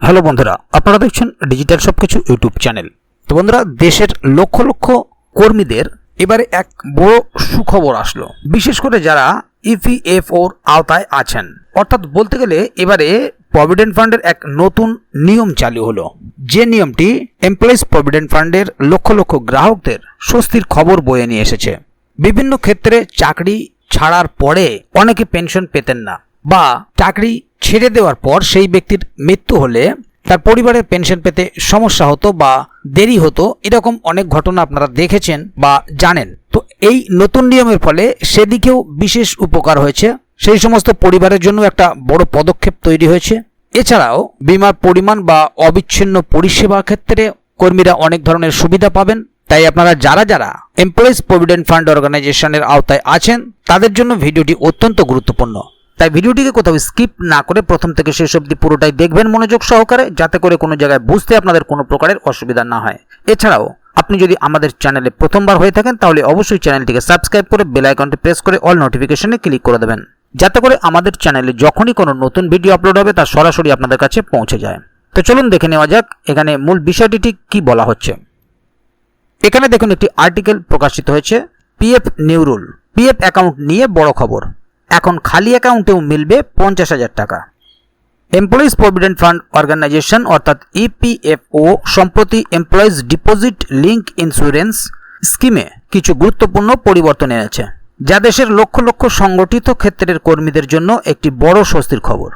Hello বন্ধুরা, আপনারা দেখছেন ডিজিটাল সবকিছু ইউটিউব চ্যানেল। তো বন্ধুরা, দেশের লক্ষ লক্ষ কর্মীদের এবারে এক বড় সুখবর আসলো। বিশেষ করে যারা E ইপিএফওর আওতায় আছেন। অর্থাৎ বলতে গেলে এবারে প্রভিডেন্ট ফান্ডের এক নতুন নিয়ম চালু হলো। যে নিয়মটি এমপ্লয়িজ প্রভিডেন্ট ফান্ডের লক্ষ লক্ষ গ্রাহকদের স্বস্তির খবর বয়ে নিয়ে এসেছে। বিভিন্ন ক্ষেত্রে চাকরি ছাড়ার পরে অনেকে পেনশন পেতেন না। বা চাকরি ছেড়ে দেওয়ার পর সেই ব্যক্তির মৃত্যু হলে তার পরিবারের পেনশন পেতে সমস্যা হতো বা দেরি হতো, এরকম অনেক ঘটনা আপনারা দেখেছেন বা জানেন। তো এই নতুন নিয়মের ফলে সেদিকেও বিশেষ উপকার হয়েছে। সেই সমস্ত পরিবারের জন্য একটা বড় পদক্ষেপ তৈরি হয়েছে। এছাড়াও বিমার পরিমাণ বা অবিচ্ছিন্ন পরিষেবা ক্ষেত্রে কর্মীরা অনেক ধরনের সুবিধা পাবেন। তাই আপনারা যারা যারা এমপ্লয়িজ প্রভিডেন্ট ফান্ড অর্গানাইজেশনের আওতায় আছেন, তাদের জন্য ভিডিওটি অত্যন্ত গুরুত্বপূর্ণ। তাই ভিডিওটিকে কোথাও স্কিপ না করে প্রথম থেকে শেষ অবধি পুরোটাই দেখবেন মনোযোগ সহকারে, যাতে করে কোনো জায়গায় বুঝতে আপনাদের কোনো প্রকারের অসুবিধা না হয়। এছাড়াও, আপনি যদি আমাদের চ্যানেলে প্রথমবার হয়ে থাকেন, তাহলে অবশ্যই চ্যানেলটিকে সাবস্ক্রাইব করে বেল আইকনটি প্রেস করে অল নোটিফিকেশনে ক্লিক করে দেবেন। যাতে করে আমাদের চ্যানেলে যখনই কোনো নতুন ভিডিও আপলোড হবে, তা সরাসরি আপনাদের কাছে পৌঁছে যায়। তো চলুন দেখে নেওয়া যাক, এখানে মূল বিষয়টি ঠিক কী বলা হচ্ছে। এখানে দেখুন, একটি আর্টিকেল প্রকাশিত হয়েছে PF new rule PF account নিয়ে বড় খবর। এখন খালি অ্যাকাউন্টেও মিলবে পঞ্চাশ হাজার টাকা। এমপ্লয়িজ প্রভিডেন্ট ফান্ড অর্গানাইজেশন অর্থাৎ ইপিএফও সম্প্রতি এমপ্লয়িজ ডিপোজিট লিঙ্ক ইন্স্যুরেন্স স্কিমে কিছু গুরুত্বপূর্ণ পরিবর্তন এনেছে, যা দেশের লক্ষ লক্ষ সংগঠিত ক্ষেত্রের কর্মীদের জন্য একটি বড় স্বস্তির খবর।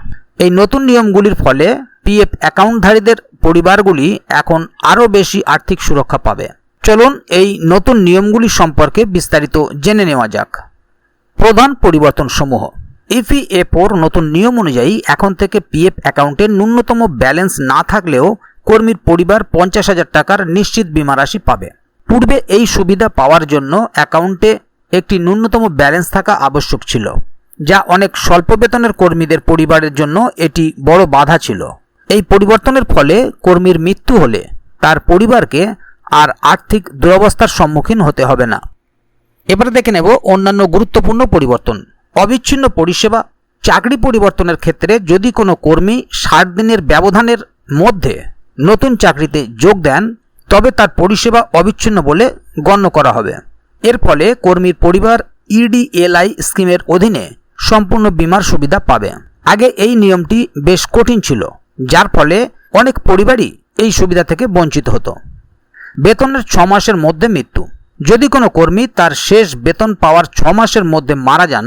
এই নতুন নিয়মগুলির ফলে পিএফ অ্যাকাউন্টধারীদের পরিবারগুলি এখন আরও বেশি আর্থিক সুরক্ষা পাবে। চলুন এই নতুন নিয়মগুলি সম্পর্কে বিস্তারিত জেনে নেওয়া যাক। প্রধান পরিবর্তনসমূহ। ইপিএফওর নতুন নিয়ম অনুযায়ী এখন থেকে পিএফ অ্যাকাউন্টে ন্যূনতম ব্যালেন্স না থাকলেও কর্মীর পরিবার পঞ্চাশ হাজার টাকার নিশ্চিত বিমা রাশি পাবে। পূর্বে এই সুবিধা পাওয়ার জন্য অ্যাকাউন্টে একটি ন্যূনতম ব্যালেন্স থাকা আবশ্যক ছিল, যা অনেক স্বল্প বেতনের কর্মীদের পরিবারের জন্য এটি বড় বাধা ছিল। এই পরিবর্তনের ফলে কর্মীর মৃত্যু হলে তার পরিবারকে আর আর্থিক দুরবস্থার সম্মুখীন হতে হবে না। এবারে দেখে নেব অন্যান্য গুরুত্বপূর্ণ পরিবর্তন। অবিচ্ছিন্ন পরিষেবা, চাকরি পরিবর্তনের ক্ষেত্রে যদি কোনো কর্মী ষাট দিনের ব্যবধানের মধ্যে নতুন চাকরিতে যোগ দেন, তবে তার পরিষেবা অবিচ্ছিন্ন বলে গণ্য করা হবে। এর ফলে কর্মীর পরিবার ইডিএলআই স্কিমের অধীনে সম্পূর্ণ বিমার সুবিধা পাবে। আগে এই নিয়মটি বেশ কঠিন ছিল, যার ফলে অনেক পরিবারই এই সুবিধা থেকে বঞ্চিত হতো। বেতনের ছ মাসের মধ্যে মৃত্যু। যদি কোনো কর্মী তার শেষ বেতন পাওয়ার ছ মাসের মধ্যে মারা যান,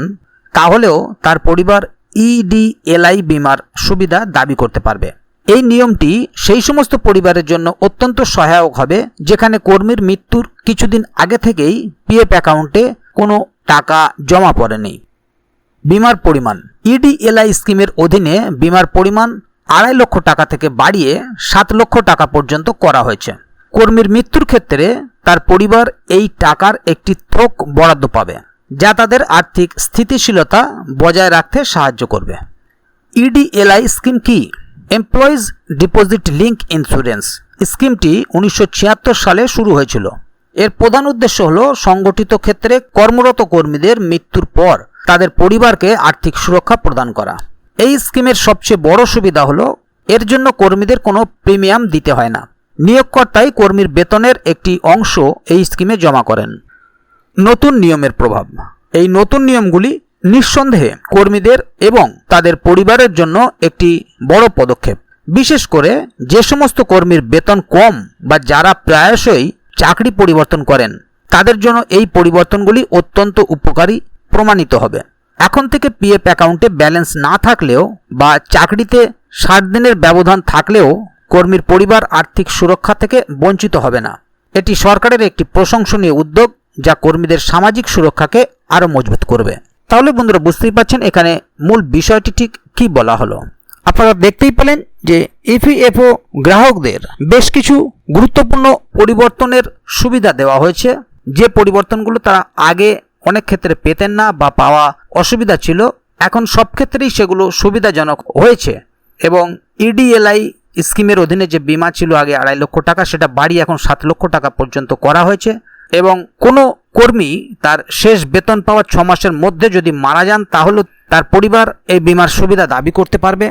তাহলেও তার পরিবার ইডিএলআই বিমার সুবিধা দাবি করতে পারবে। এই নিয়মটি সেই সমস্ত পরিবারের জন্য অত্যন্ত সহায়ক হবে, যেখানে কর্মীর মৃত্যুর কিছুদিন আগে থেকেই পিএফ অ্যাকাউন্টে কোনো টাকা জমা পড়েনি। বিমার পরিমাণ। ইডিএলআই স্কিমের অধীনে বিমার পরিমাণ আড়াই লক্ষ টাকা থেকে বাড়িয়ে সাত লক্ষ টাকা পর্যন্ত করা হয়েছে। কর্মীর মৃত্যুর ক্ষেত্রে তার পরিবার এই টাকার একটি থোক বরাদ্দ পাবে, যা তাদের আর্থিক স্থিতিশীলতা বজায় রাখতে সাহায্য করবে। ইডিএলআই স্কিম কি? এমপ্লয়িজ ডিপোজিট লিঙ্ক ইন্স্যুরেন্স স্কিমটি উনিশশো ছিয়াত্তর সালে শুরু হয়েছিল। এর প্রধান উদ্দেশ্য হল সংগঠিত ক্ষেত্রে কর্মরত কর্মীদের মৃত্যুর পর তাদের পরিবারকে আর্থিক সুরক্ষা প্রদান করা। এই স্কিমের সবচেয়ে বড় সুবিধা হলো এর জন্য কর্মীদের কোনো প্রিমিয়াম দিতে হয় না। নিয়োগকর্তাই কর্মীর বেতনের একটি অংশ এই স্কিমে জমা করেন। নতুন নিয়মের প্রভাব। এই নতুন নিয়মগুলি নিঃসন্দেহে কর্মীদের এবং তাদের পরিবারের জন্য একটি বড় পদক্ষেপ। বিশেষ করে যে সমস্ত কর্মীর বেতন কম বা যারা প্রায়শই চাকরি পরিবর্তন করেন, তাদের জন্য এই পরিবর্তনগুলি অত্যন্ত উপকারী প্রমাণিত হবে। এখন থেকে পিএফ অ্যাকাউন্টে ব্যালেন্স না থাকলেও বা চাকরিতে ষাট দিনের ব্যবধান থাকলেও কর্মীর পরিবার আর্থিক সুরক্ষা থেকে বঞ্চিত হবে না। এটি সরকারের একটি প্রশংসনীয় উদ্যোগ যা কর্মীদের সামাজিক সুরক্ষাকে আরও মজবুত করবে। তাহলে বন্ধুরা বুঝতেই পারছেন এখানে মূল বিষয়টি ঠিক কি বলা হলো। আপনারা দেখতেই পেলেন যে ইপিএফও গ্রাহকদের বেশ কিছু গুরুত্বপূর্ণ পরিবর্তনের সুবিধা দেওয়া হয়েছে। যে পরিবর্তনগুলো তারা আগে অনেক ক্ষেত্রে পেতেন না বা পাওয়া অসুবিধা ছিল, এখন সব ক্ষেত্রেই সেগুলো সুবিধাজনক হয়েছে এবং ইডিএলআই স্কিমের অধীনে যে বিমা ছিল আগে আড়াই লক্ষ টাকা, সেটা বাড়িয়ে এখন সাত লক্ষ টাকা পর্যন্ত করা হয়েছে এবং কোনো কর্মী তার শেষ বেতন পাওয়ার ছ মাসের মধ্যে যদি মারা যান, তাহলে তার পরিবার এই বিমার সুবিধা দাবি করতে পারবে।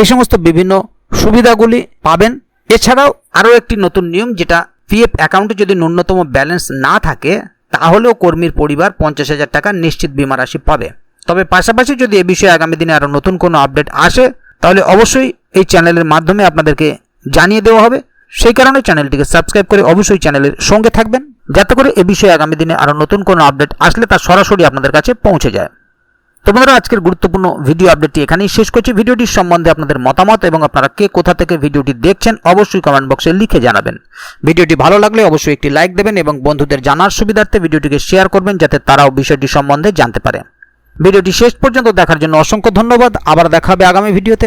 এই সমস্ত বিভিন্ন সুবিধাগুলি পাবেন। এছাড়াও আরও একটি নতুন নিয়ম, যেটা পিএফ অ্যাকাউন্টে যদি ন্যূনতম ব্যালেন্স না থাকে, তাহলেও কর্মীর পরিবার পঞ্চাশ হাজার টাকা নিশ্চিত বিমা রাশি পাবে। তবে পাশাপাশি যদি এ বিষয়ে আগামী দিনে আরও নতুন কোনো আপডেট আসে, তাহলে অবশ্যই এই চ্যানেলের মাধ্যমে আপনাদেরকে জানিয়ে দেওয়া হবে। সেই কারণে চ্যানেলটিকে সাবস্ক্রাইব করে অবশ্যই চ্যানেলের সঙ্গে থাকবেন, যাতে করে এ বিষয়ে আগামী দিনে আরও নতুন কোনো আপডেট আসলে তা সরাসরি আপনাদের কাছে পৌঁছে যায়। তো বন্ধুরা, আজকের গুরুত্বপূর্ণ ভিডিও আপডেটটি এখানেই শেষ করছি। ভিডিওটির সম্বন্ধে আপনাদের মতামত এবং আপনারা কে কোথা থেকে ভিডিওটি দেখছেন অবশ্যই কমেন্ট বক্সে লিখে জানাবেন। ভিডিওটি ভালো লাগলে অবশ্যই একটি লাইক দেবেন এবং বন্ধুদের জানার সুবিধার্থে ভিডিওটিকে শেয়ার করবেন, যাতে তারাও বিষয়টি সম্বন্ধে জানতে পারে। ভিডিওটি শেষ পর্যন্ত দেখার জন্য অসংখ্য ধন্যবাদ। আবার দেখা হবে আগামী ভিডিওতে